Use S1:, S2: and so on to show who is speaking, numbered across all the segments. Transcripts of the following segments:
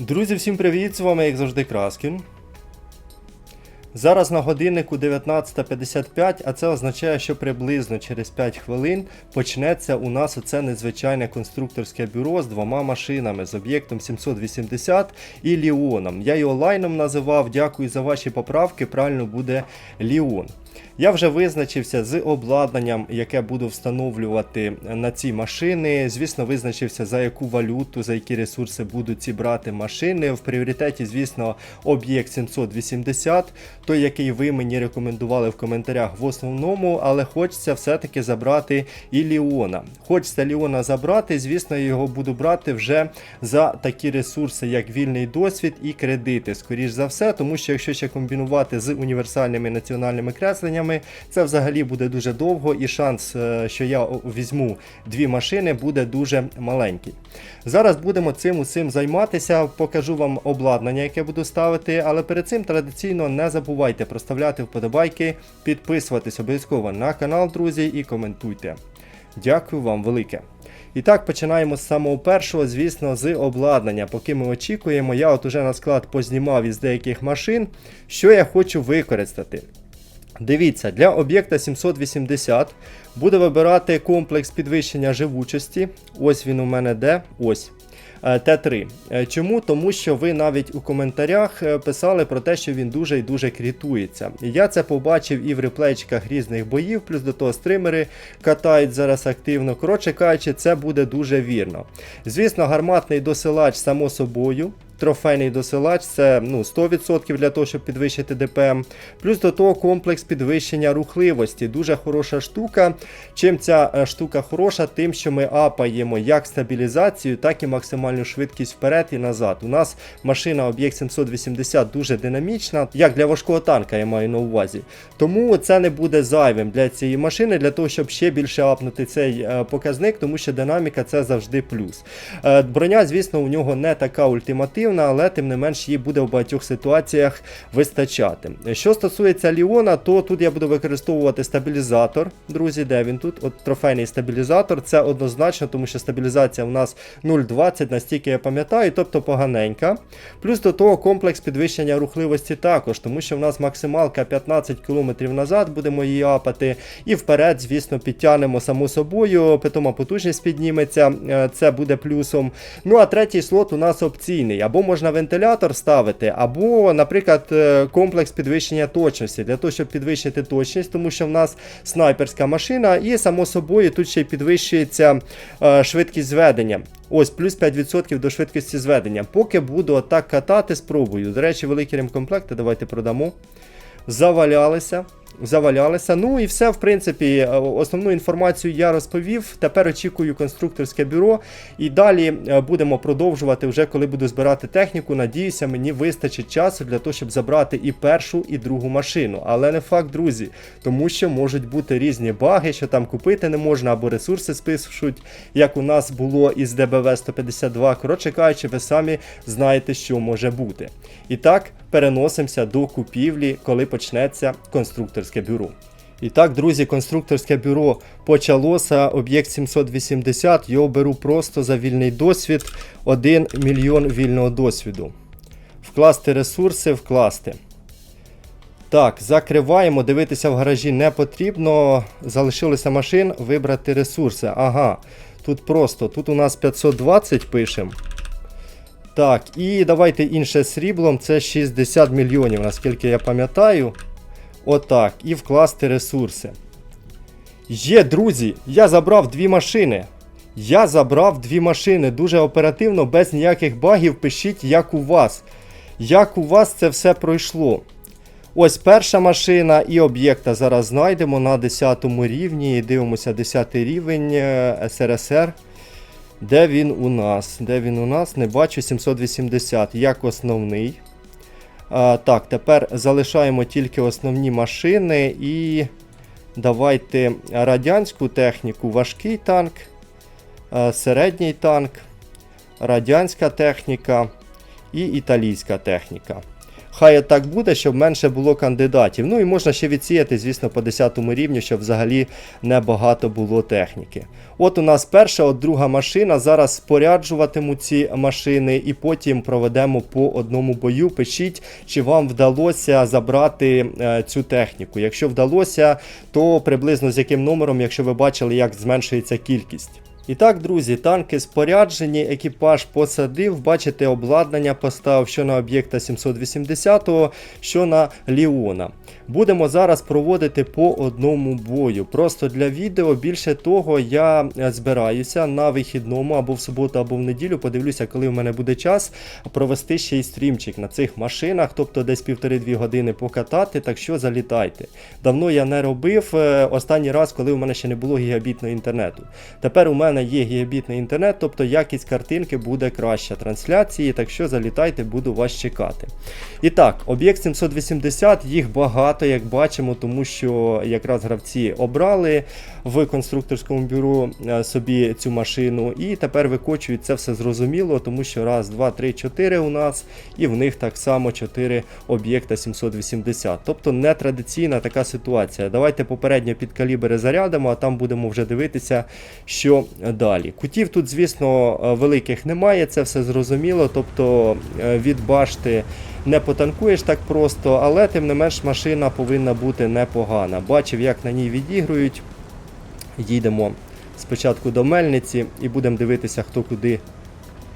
S1: Друзі, всім привіт! З вами, як завжди, Краскін. Зараз на годиннику 19.55, а це означає, що приблизно через 5 хвилин почнеться у нас оце незвичайне конструкторське бюро з двома машинами з об'єктом 780 і Ліоном. Я його лайном називав. Дякую за ваші поправки. Правильно буде Ліон. Я вже визначився з обладнанням, яке буду встановлювати на ці машини. Звісно, визначився за яку валюту, за які ресурси будуть ці брати машини. В пріоритеті, звісно, об'єкт 780, той, який ви мені рекомендували в коментарях в основному, але хочеться все-таки забрати і Ліона. Хочеться Ліона забрати, звісно, його буду брати вже за такі ресурси, як вільний досвід і кредити. Скоріш за все, тому що якщо ще комбінувати з універсальними національними кресленнями, це взагалі буде дуже довго, і шанс, е, що я візьму дві машини, буде дуже маленький. Зараз будемо цим усім займатися. Покажу вам обладнання, яке буду ставити. Але перед цим традиційно не забувайте проставляти вподобайки, підписуватись обов'язково на канал, друзі, і коментуйте. Дякую вам велике. І так, починаємо з самого першого, звісно, з обладнання. Поки ми очікуємо, я от уже на склад познімав із деяких машин, що я хочу використати. Дивіться, для об'єкта 780 буде вибирати комплекс підвищення живучості. Ось він у мене де. Ось. Е, Т3. Е, Чому? Тому що ви навіть у коментарях е, писали про те, що він дуже і дуже крітується. Я це побачив і в реплейчиках різних боїв, плюс до того стримери катають зараз активно. Коротше кажучи, це буде дуже вірно. Звісно, гарматний досилач, само собою. Трофейний досилач це ну, 100% для того, щоб підвищити ДПМ. Плюс до того комплекс підвищення рухливості. Дуже хороша штука. Чим ця е, штука хороша, тим, що ми апаємо як стабілізацію, так і максимальну швидкість вперед і назад. У нас машина об'єкт 780 дуже динамічна, як для важкого танка, я маю на увазі. Тому це не буде зайвим для цієї машини, для того, щоб ще більше апнути цей е, показник, тому що динаміка це завжди плюс. Е, Броня, звісно, у нього не така ультимативна але тим не менш її буде в багатьох ситуаціях вистачати. Що стосується Ліона, то тут я буду використовувати стабілізатор. Друзі, де він тут? От трофейний стабілізатор. Це однозначно, тому що стабілізація у нас 0,20, настільки я пам'ятаю, тобто поганенька. Плюс до того комплекс підвищення рухливості також, тому що в нас максималка 15 км назад, будемо її апати. І вперед, звісно, підтягнемо само собою, питома потужність підніметься, е, це буде плюсом. Ну а третій слот у нас опційний. Або можна вентилятор ставити, або, наприклад, е, комплекс підвищення точності для того, щоб підвищити точність, тому що в нас снайперська машина, і само собою тут ще й підвищується е, швидкість зведення. Ось, плюс 5% до швидкості зведення. Поки буду отак катати, спробую. До речі, великі ремкомплекти, давайте продамо. Завалялися. Завалялися. Ну і все, в принципі, е, основну інформацію я розповів. Тепер очікую конструкторське бюро. І далі е, будемо продовжувати, вже коли буду збирати техніку. Надіюся, мені вистачить часу для того, щоб забрати і першу, і другу машину. Але не факт, друзі, тому що можуть бути різні баги, що там купити не можна, або ресурси спишуть, як у нас було із ДБВ 152. Коротше кажучи, ви самі знаєте, що може бути. І так, переносимося до купівлі, коли почнеться конструкторське бюро. І так, друзі, конструкторське бюро почалося. Об'єкт 780. Його беру просто за вільний досвід. 1 мільйон вільного досвіду. Вкласти ресурси, вкласти. Так, закриваємо. Дивитися в гаражі не потрібно. Залишилося машин, вибрати ресурси. Ага, тут просто. Тут у нас 520 пишемо. Так, і давайте інше сріблом. Це 60 мільйонів, наскільки я пам'ятаю. Отак. І вкласти ресурси. Є, друзі, я забрав дві машини. Я забрав дві машини дуже оперативно, без ніяких багів. Пишіть, як у вас. Як у вас це все пройшло. Ось перша машина і об'єкта зараз знайдемо на 10 рівні. Дивимося 10 рівень е, СРСР. Де він у нас? Де він у нас? Не бачу 780 як основний. А, Так, тепер залишаємо тільки основні машини і давайте радянську техніку, важкий танк, середній танк, радянська техніка і італійська техніка. Хай так буде, щоб менше було кандидатів. Ну і можна ще відсіяти, звісно, по 10 рівню, щоб взагалі небагато було техніки. От у нас перша, от друга машина. Зараз споряджуватиму ці машини і потім проведемо по одному бою. Пишіть, чи вам вдалося забрати е, цю техніку. Якщо вдалося, то приблизно з яким номером, якщо ви бачили, як зменшується кількість. І так, друзі, танки споряджені, екіпаж посадив, бачите, обладнання поставив що на об'єкта 780, що на Ліона. Будемо зараз проводити по одному бою. Просто для відео. Більше того, я е, збираюся на вихідному або в суботу, або в неділю. Подивлюся, коли в мене буде час провести ще й стрімчик на цих машинах, тобто десь півтори-дві години покатати. Так що залітайте. Давно я не робив е, останній раз, коли у мене ще не було гігабітного інтернету. Тепер у мене є гігабітний інтернет, тобто якість картинки буде краща трансляції, так що залітайте, буду вас чекати. І так, об'єкт 780, їх багато, як бачимо, тому що якраз гравці обрали в конструкторському бюро е, собі цю машину, і тепер викочують це все зрозуміло, тому що раз, два, три, чотири у нас, і в них так само 4 об'єкта 780. Тобто нетрадиційна така ситуація. Давайте попередньо під калібри зарядимо, а там будемо вже дивитися, що далі. Кутів тут, звісно, е, великих немає, це все зрозуміло. Тобто е, від башти не потанкуєш так просто, але тим не менш машина повинна бути непогана. Бачив, як на ній відігрують. Їдемо спочатку до мельниці і будемо дивитися, хто куди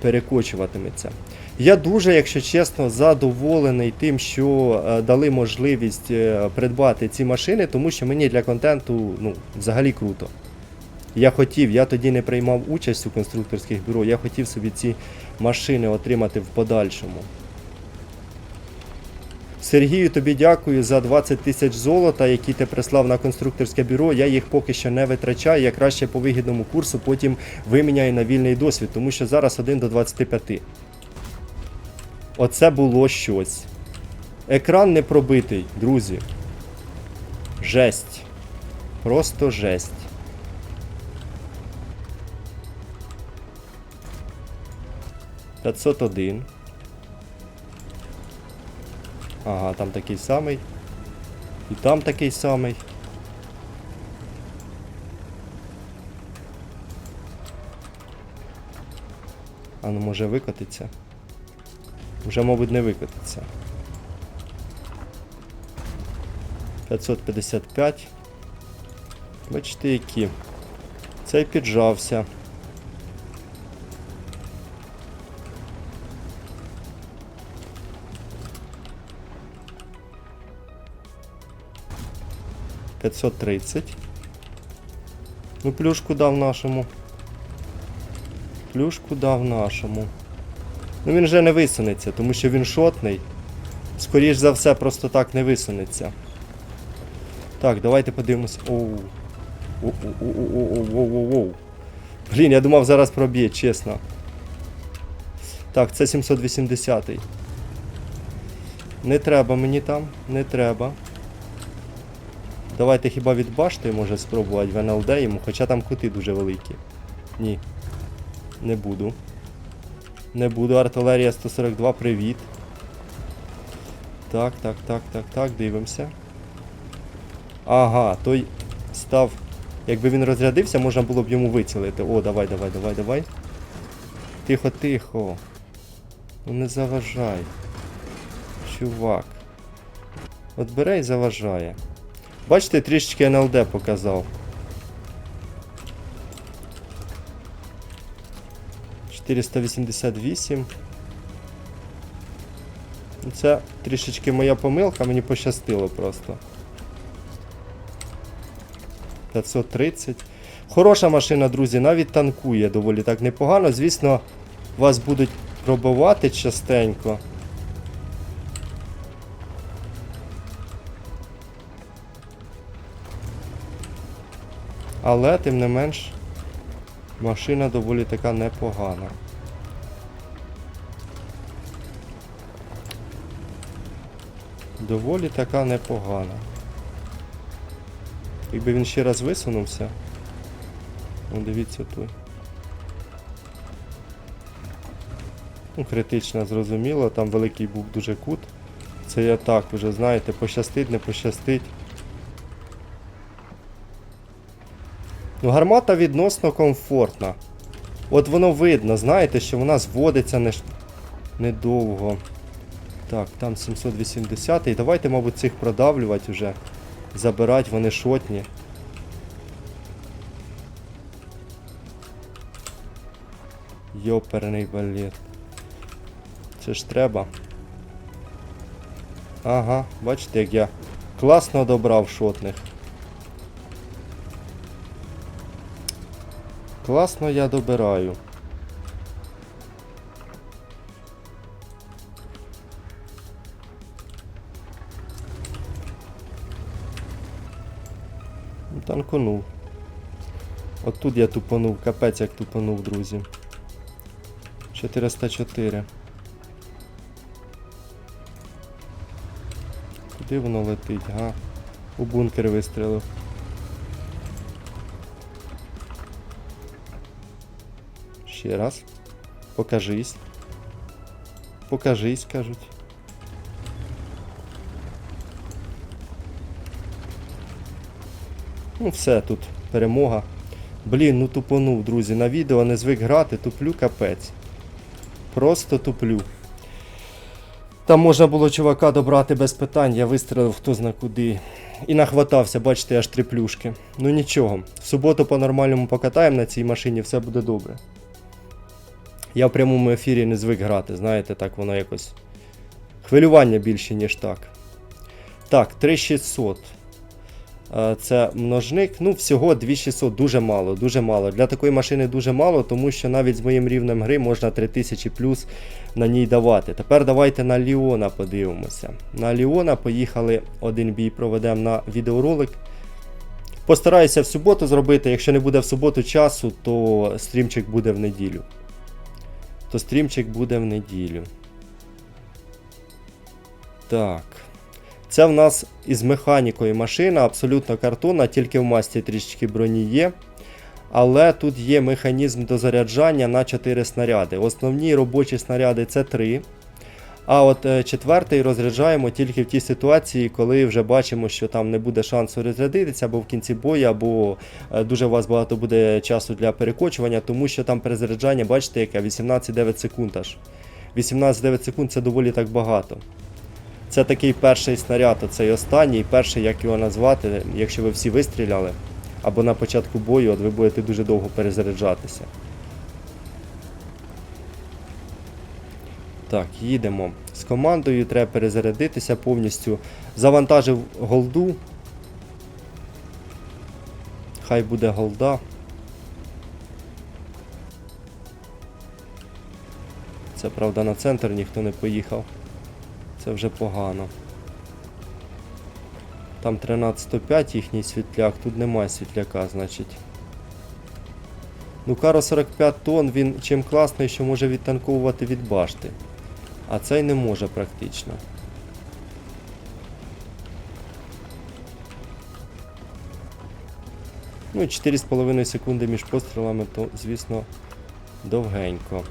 S1: перекочуватиметься. Я дуже, якщо чесно, задоволений тим, що е, дали можливість е, придбати ці машини, тому що мені для контенту ну, взагалі круто. Я хотів, я тоді не приймав участь у конструкторських бюро, я хотів собі ці машини отримати в подальшому. Сергію, тобі дякую за 20 тисяч золота, які ти прислав на конструкторське бюро. Я їх поки що не витрачаю. Я краще по вигідному курсу потім виміняю на вільний досвід, тому що зараз 1 до 25. Оце було щось. Екран не пробитий, друзі. Жесть. Просто жесть. П'ятсот один. Ага, там такий самий. І там такий самий. А ну може викотиться? Вже, мабуть, не викотиться. 555. Бачите, які. Цей піджався. П'ятсот тридцять. Ну, плюшку дав нашому. Плюшку дав нашому. Ну він вже не висунеться, тому що він шотний. Скоріш за все, просто так не висунеться. Так, давайте подивимось. Оу. Оу-оу-оу-оу-оу-оу-оу. Блін, я думав зараз проб'є, чесно. Так, це 780-й. Не треба мені там, не треба. Давайте хіба від башти може спробувати в НЛД йому, хоча там кути дуже великі. Ні. Не буду. Не буду. Артилерія 142, привіт. Так, так, так, так, так, дивимося. Ага, той став. Якби він розрядився, можна було б йому вицілити. О, давай, давай, давай, давай. Тихо, тихо. Ну не заважай. Чувак. От бере і заважає. Бачите, трішечки НЛД показав. 488. Ну, Це трішечки моя помилка, мені пощастило просто. 530. Хороша машина, друзі, навіть танкує доволі так непогано. Звісно, вас будуть пробивати частенько. Але, тим не менш, машина доволі така непогана. Доволі така непогана. Якби він ще раз висунувся. Ну, дивіться тут. Ну, критично зрозуміло, там великий був дуже кут. Це я так уже, знаєте, пощастить, не пощастить. Ну, гармата відносно комфортна. От воно видно, знаєте, що вона зводиться не недовго. Так, там 780 і давайте, мабуть, цих продавлювати вже. Забирати, вони шотні. Йоперний балет. Це ж треба. Ага, бачите, як я класно добрав шотних. Класно я добираю. Ну, Танконув. От тут я тупанув, капець як тупанув, друзі. 404. Куди воно летить, га? У бункер вистрілив. Ще раз. Покажись. Покажись, кажуть. Ну, все тут, перемога. Блін, ну тупонув, друзі. На відео не звик грати, туплю капець. Просто туплю. Там можна було чувака добрати без питань, я вистрілив хто зна куди. І нахватався, бачите, аж три плюшки. Ну нічого, в суботу по-нормальному покатаємо на цій машині, все буде добре. Я в прямому ефірі не звик грати, знаєте, так воно якось. Хвилювання більше, ніж так. Так, 3600. Е, Це множник. Ну, всього 2600, дуже мало, дуже мало. Для такої машини дуже мало, тому що навіть з моїм рівнем гри можна 3000 плюс на ній давати. Тепер давайте на Ліона подивимося. На Ліона поїхали один бій, проведемо на відеоролик. Постараюся в суботу зробити. Якщо не буде в суботу часу, то стрімчик буде в неділю. То стрімчик буде в неділю. Так. Це в нас із механікою машина, абсолютно картонна, тільки в масті трішечки броні є. Але тут є механізм дозаряджання на 4 снаряди. Основні робочі снаряди це 3. А от е, четвертий розряджаємо тільки в тій ситуації, коли вже бачимо, що там не буде шансу розрядитися, або в кінці бою, або е, дуже у вас багато буде часу для перекочування, тому що там перезаряджання, бачите, яке 18-9 секунд аж. 18-9 секунд це доволі так багато. Це такий перший снаряд, оцей останній, перший, як його назвати, якщо ви всі вистріляли, або на початку бою, от ви будете дуже довго перезаряджатися. Так, їдемо. З командою треба перезарядитися повністю. Завантажив голду. Хай буде голда. Це правда на центр ніхто не поїхав. Це вже погано. Там 13.5 їхній світляк, тут немає світляка, значить. Ну, Каро 45 тонн, він чим класний, що може відтанковувати від башти. А цей не може практично. Ну і 4,5 секунди між пострілами, то, звісно, довгенько.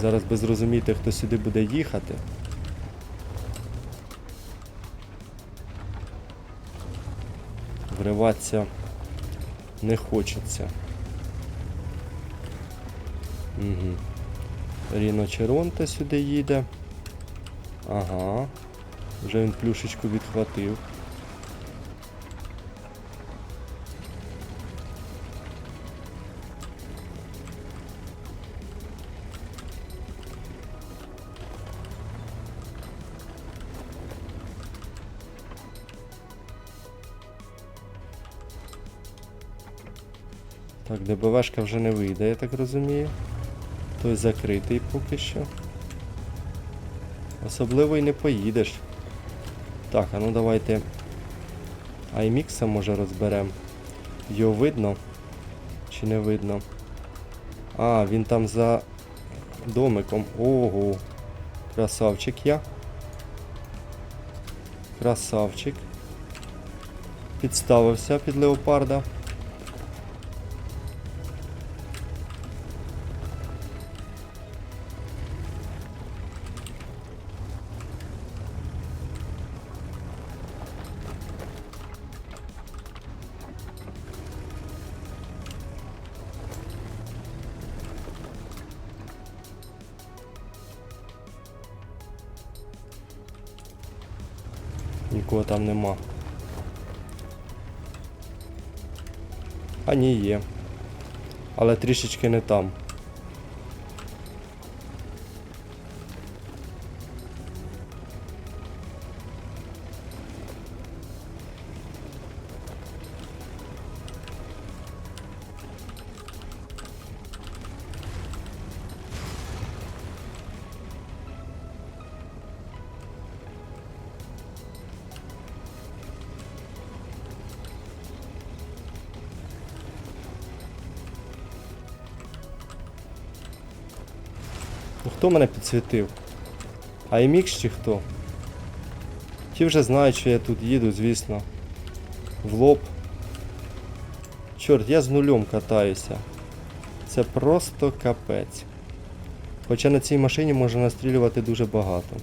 S1: Зараз би зрозуміти, хто сюди буде їхати. Вриватися не хочеться. Угу. Ріно Черонте сюди їде. Ага. Вже він плюшечку відхватив. Так, ДБВшка вже не вийде, я так розумію. Той закритий поки що. Особливо й не поїдеш. Так, а ну давайте. Аймікса може розберемо. Його видно? Чи не видно? А, він там за домиком. Ого. Красавчик я. Красавчик. Підставився під леопарда. Нікого там нема. А ні, є. Але трішечки не там. Ну хто мене підсвітив? IMX чи хто? Ті вже знають, що я тут їду, звісно. В лоб. Чорт, я з нульом катаюся. Це просто капець. Хоча на цій машині можна настрілювати дуже багато.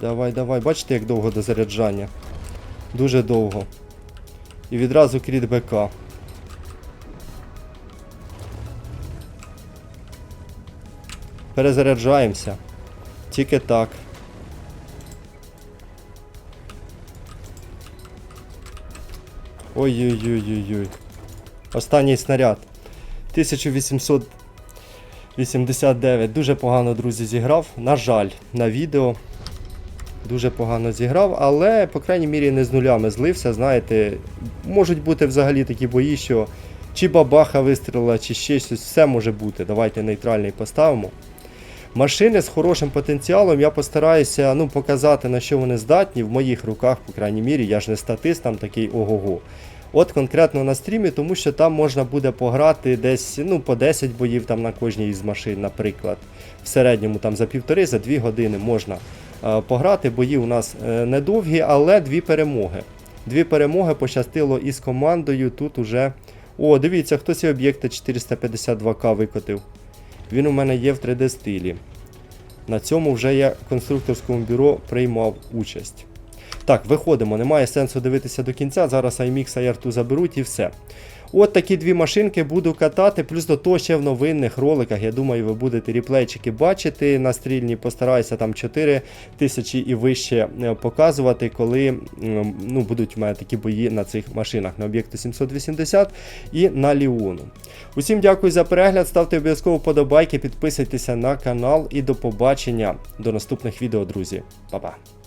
S1: Давай, давай, бачите, як довго до заряджання? Дуже довго. І відразу кріт БК. Перезаряджаємося. Тільки так. Ой-ой-ой-ой-ой. Останній снаряд. 1889. Дуже погано, друзі, зіграв. На жаль, на відео. Дуже погано зіграв, але, по крайній мірі, не з нулями злився. Знаєте, можуть бути взагалі такі бої, що чи бабаха вистрілила, чи ще щось, все може бути. Давайте нейтральний поставимо. Машини з хорошим потенціалом я постараюся ну, показати, на що вони здатні в моїх руках, по крайній мірі, я ж не статист, там такий ого-го. От конкретно на стрімі, тому що там можна буде пограти десь ну, по 10 боїв там на кожній із машин, наприклад. В середньому там за півтори, за дві години можна е, пограти. Бої у нас е, недовгі, але дві перемоги. Дві перемоги пощастило із командою. Тут уже. О, дивіться, хтось і об'єкта 452К викотив. Він у мене є в 3D стилі. На цьому вже я конструкторському бюро приймав участь. Так, виходимо, немає сенсу дивитися до кінця. Зараз iMix і R2 заберуть і все. От такі дві машинки буду катати, плюс до того ще в новинних роликах. Я думаю, ви будете ріплейчики бачити на стрільні. Постараюся там 4 тисячі і вище е, показувати, коли ну, будуть в мене такі бої на цих машинах на об'єкту 780 і на Ліону. Усім дякую за перегляд. Ставте обов'язково вподобайки, підписуйтеся на канал і до побачення до наступних відео, друзі. Па-па.